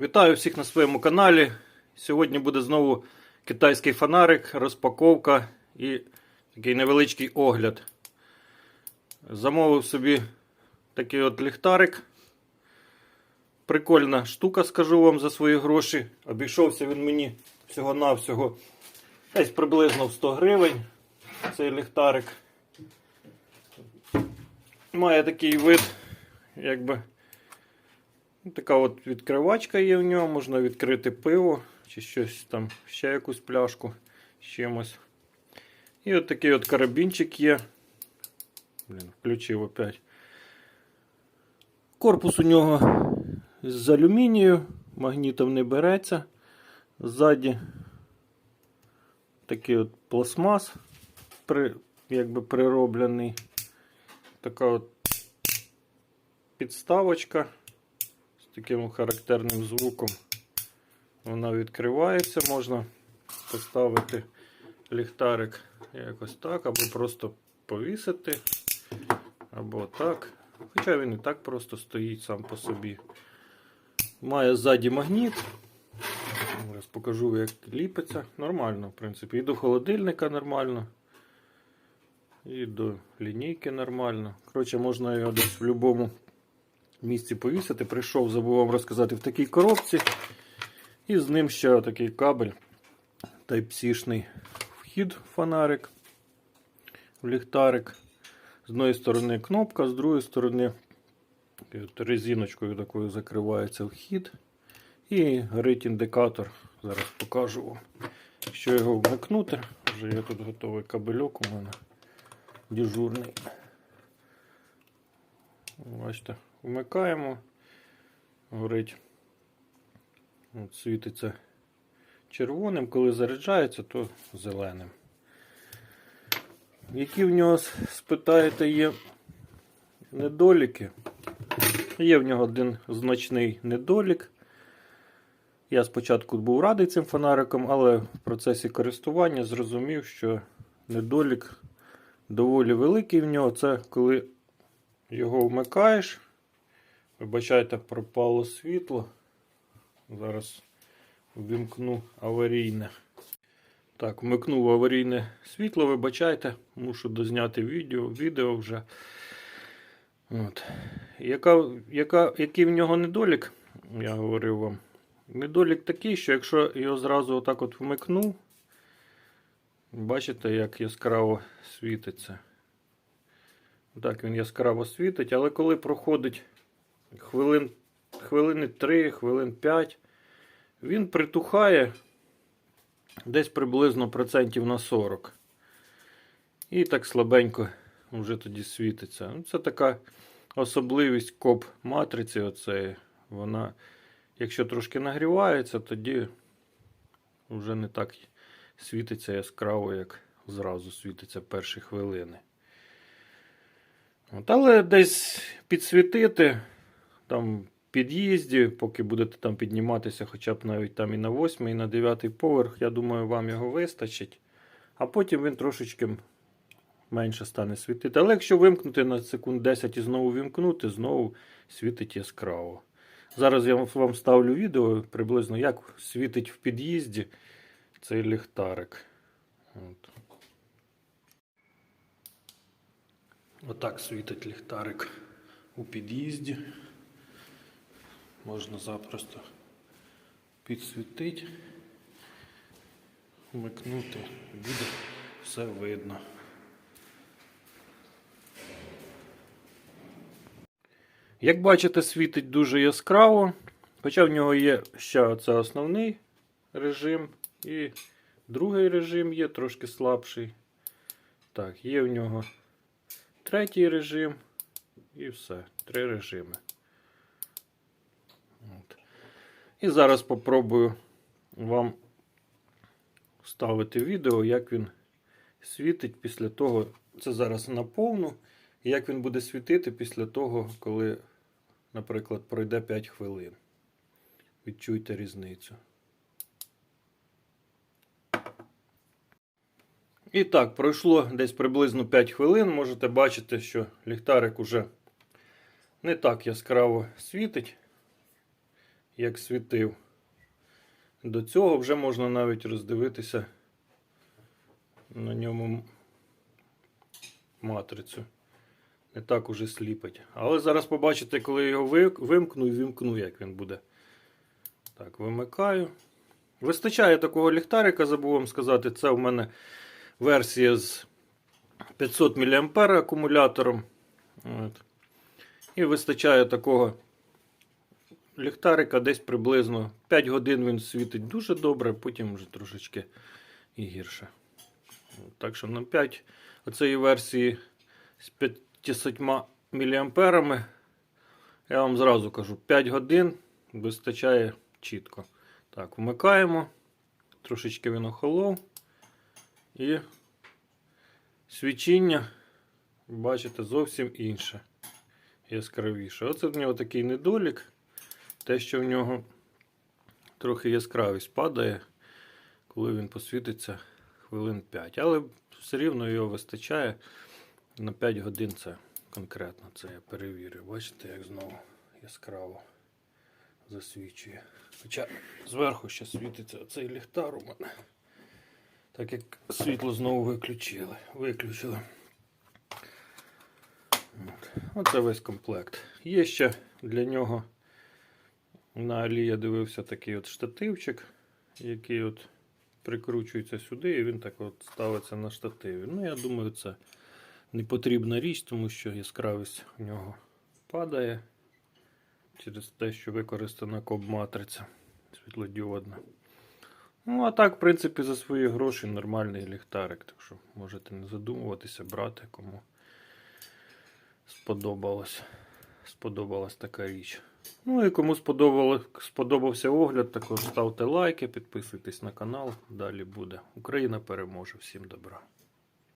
Вітаю всіх на своєму каналі. Сьогодні буде знову китайський фонарик, розпаковка і такий невеличкий огляд. Замовив собі такий от ліхтарик. Прикольна штука, скажу вам за свої гроші. Обійшовся він мені всього-навсього десь приблизно в 100 гривень. Цей ліхтарик. Має такий вид, якби. Така от відкривачка є в нього, можна відкрити пиво чи щось там, ще якусь пляшку з чимось. І от такий от карабінчик є. Блін, включив опять. Корпус у нього з алюмінію, магнітом не береться. Ззаді такий от пластмас, при, якби прироблений. Така от підставочка таким характерним звуком. Вона відкривається, можна поставити ліхтарик якось так, або просто повісити, або так. Хоча він і так просто стоїть сам по собі. Має ззаді магніт. Зараз покажу, як ліпиться. Нормально, в принципі. І до холодильника нормально. І до лінійки нормально. Коротше, можна його десь в будь-якому місці повісити. Прийшов, забув вам розказати, в такій коробці. І з ним ще такий кабель Type-C-шний вхід фонарик, в ліхтарик. З одної сторони кнопка, з другої сторони от резиночкою такою закривається вхід. І горить індикатор. Зараз покажу вам. Якщо його вмикнути, вже є тут готовий кабельок у мене дежурний. Бачите, вмикаємо, горить. От світиться червоним, коли заряджається, то зеленим. Які в нього, спитаєте, є недоліки? Є в нього один значний недолік. Я спочатку був радий цим фонариком, але в процесі користування зрозумів, що недолік доволі великий в нього. Це коли його вмикаєш. Вибачайте, пропало світло. Зараз вимкну аварійне. Так, вмикнув аварійне світло, вибачайте, мушу дозняти відео, відео вже. От. Яка, яка, який в нього недолік, я говорив вам. Недолік такий, що якщо його зразу отак от вмикну, бачите, як яскраво світиться. Так, він яскраво світить, але коли проходить хвилин, хвилини 3, хвилин 5, він притухає десь приблизно процентів на 40. І так слабенько вже тоді світиться. Ну, Це така особливість коп матриці. Оцеї. Вона, якщо трошки нагрівається, тоді вже не так світиться яскраво, як зразу світиться перші хвилини. От, але десь підсвітити там під'їзді, поки будете там підніматися, хоча б навіть там і на 8, і на 9 поверх, я думаю, вам його вистачить. А потім він трошечки менше стане світити. Але якщо вимкнути на секунд 10 і знову вимкнути, знову світить яскраво. Зараз я вам ставлю відео приблизно, як світить в під'їзді цей ліхтарик. От. Отак світить ліхтарик у під'їзді. Можна запросто підсвітити, вмикнути, буде все видно. Як бачите, світить дуже яскраво, хоча в нього є ще оце основний режим і другий режим є трошки слабший. Так, є в нього третій режим і все. Три режими. От. І зараз попробую вам вставити відео, як він світить після того. Це зараз на повну. І як він буде світити після того, коли, наприклад, пройде 5 хвилин. Відчуйте різницю. І так, пройшло десь приблизно 5 хвилин. Можете бачити, що ліхтарик уже не так яскраво світить, як світив. До цього вже можна навіть роздивитися на ньому матрицю. Не так уже сліпить. Але зараз побачите, коли його вимкну і вимкну, як він буде. Так, вимикаю. Вистачає такого ліхтарика, забув вам сказати. Це в мене версія з 500 мА акумулятором. От. І вистачає такого ліхтарика десь приблизно 5 годин він світить дуже добре, потім вже трошечки і гірше. Так що на 5 оцеї версії з 500 мА я вам зразу кажу, 5 годин вистачає чітко. Так, вмикаємо. Трошечки він охолов. І свічіння, бачите, зовсім інше. Яскравіше. Оце в нього такий недолік. Те, що в нього трохи яскравість падає, коли він посвітиться хвилин 5. Але все рівно його вистачає. На 5 годин це конкретно це я перевірю. Бачите, як знову яскраво засвічує. Хоча зверху ще світиться оцей ліхтар у мене. Так як світло знову виключили. Виключили. От. Оце весь комплект. Є ще для нього на Алі я дивився такий от штативчик, який от прикручується сюди, і він так от ставиться на штативі. Ну, я думаю, це не потрібна річ, тому що яскравість у нього падає через те, що використана коб-матриця світлодіодна. Ну, а так, в принципі, за свої гроші нормальний ліхтарик. Так що можете не задумуватися, брати кому сподобалось. Сподобалась така річ. Ну і кому сподобався огляд, також ставте лайки, підписуйтесь на канал. Далі буде. Україна переможе. Всім добра.